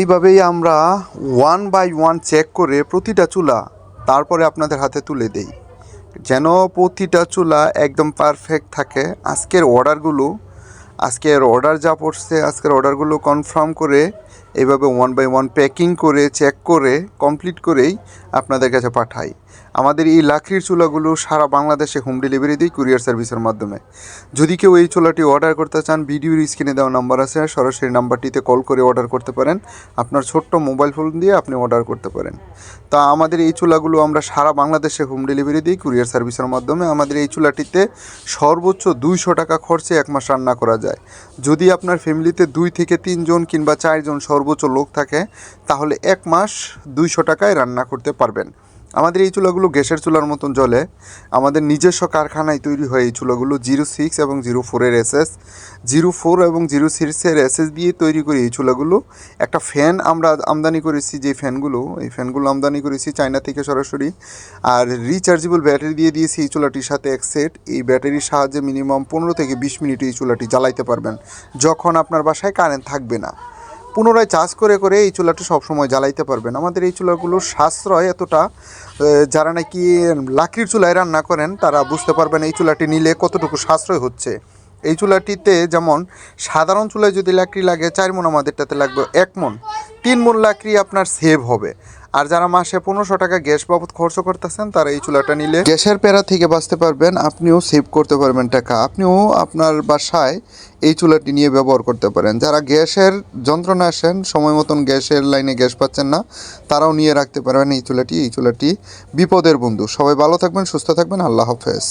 এইভাবেই আমরা one by one check করে প্রতিটা চুলা তারপরে আপনাদের হাতে তুলে দেই। যেন প্রতিটা চুলা একদম পারফেক্ট থাকে। আজকের অর্ডারগুলো আজকের অর্ডার যা পড়ছে, আজকের অর্ডারগুলো কনফার্ম করে এইভাবে ওয়ান বাই ওয়ান প্যাকিং করে চেক করে কমপ্লিট করেই আপনাদের কাছে পাঠাই। আমাদের এই লাকড়ির চুলাগুলো সারা বাংলাদেশে হোম ডেলিভারি দিই কুরিয়ার সার্ভিসের মাধ্যমে। যদি কেউ এই চুলাটি অর্ডার করতে চান, ভিডিওর স্ক্রিনে দেওয়া নাম্বার আছে, সরাসরি নাম্বারটিতে কল করে অর্ডার করতে পারেন। আপনার ছোট্ট মোবাইল ফোন দিয়ে আপনি অর্ডার করতে পারেন। তা আমাদের এই চুলাগুলো আমরা সারা বাংলাদেশে হোম ডেলিভারি দিই কুরিয়ার সার্ভিসের মাধ্যমে। আমাদের এই চুলাটিতে সর্বোচ্চ দুইশো টাকা খরচে এক মাস রান্না করা যায়। যদি আপনার ফ্যামিলিতে দুই থেকে তিনজন কিংবা চারজন সর্বোচ্চ লোক থাকে, তাহলে এক মাস দুইশো টাকায় রান্না করতে পারবেন। আমাদের এই চুলাগুলো গ্যাসের চুলার মতন জ্বলে। আমাদের নিজস্ব কারখানায় তৈরি হয় এই চুলাগুলো জিরো সিক্স এবং জিরো ফোরের এসএস। জিরো ফোর এবং জিরো সিক্সের এসএস দিয়ে তৈরি করি এই চুলাগুলো। একটা ফ্যান আমরা আমদানি করেছি যে ফ্যানগুলো, এই ফ্যানগুলো আমদানি করেছি চায়না থেকে সরাসরি। আর রিচার্জেবল ব্যাটারি দিয়ে দিয়েছি এই চুলাটির সাথে এক সেট এই ব্যাটারির সাহায্যে মিনিমাম পনেরো থেকে বিশ মিনিট এই চুলাটি জ্বালাইতে পারবেন। যখন আপনার বাসায় কারেন্ট থাকবে না। পুনরায় চাষ করে করে এই চুলাটা সবসময় জ্বালাইতে পারবেন। আমাদের এই চুলাগুলো সাশ্রয় এতটা যারা নাকি লাকড়ির চুলায় রান্না করেন, তারা বুঝতে পারবেন এই চুলাটি নিলে কতটুকু সাশ্রয় হচ্ছে। এই চুলাটিতে যেমন সাধারণ চুলায় যদি লাকড়ি লাগে, চার মন আমাদেরটাতে লাগবে এক মন। তিন মন লাকড়ি আপনার সেভ হবে। আর যারা মাসে পনেরোশো টাকা গ্যাস বাবদ খরচ করতেছেন, তারা এই চুলাটা নিলে গ্যাসের প্যারা থেকে বাঁচতে পারবেন। আপনিও সেভ করতে পারবেন টাকা। আপনিও আপনার বাসায় এই চুলাটি নিয়ে ব্যবহার করতে পারেন। যারা গ্যাসের যন্ত্রণা আসেন সময় মতন গ্যাসের লাইনে গ্যাস পাচ্ছেন না, তারাও নিয়ে রাখতে পারবেন এই চুলাটি। এই চুলাটি বিপদের বন্ধু। সবাই ভালো থাকবেন, সুস্থ থাকবেন। আল্লাহ হাফেজ।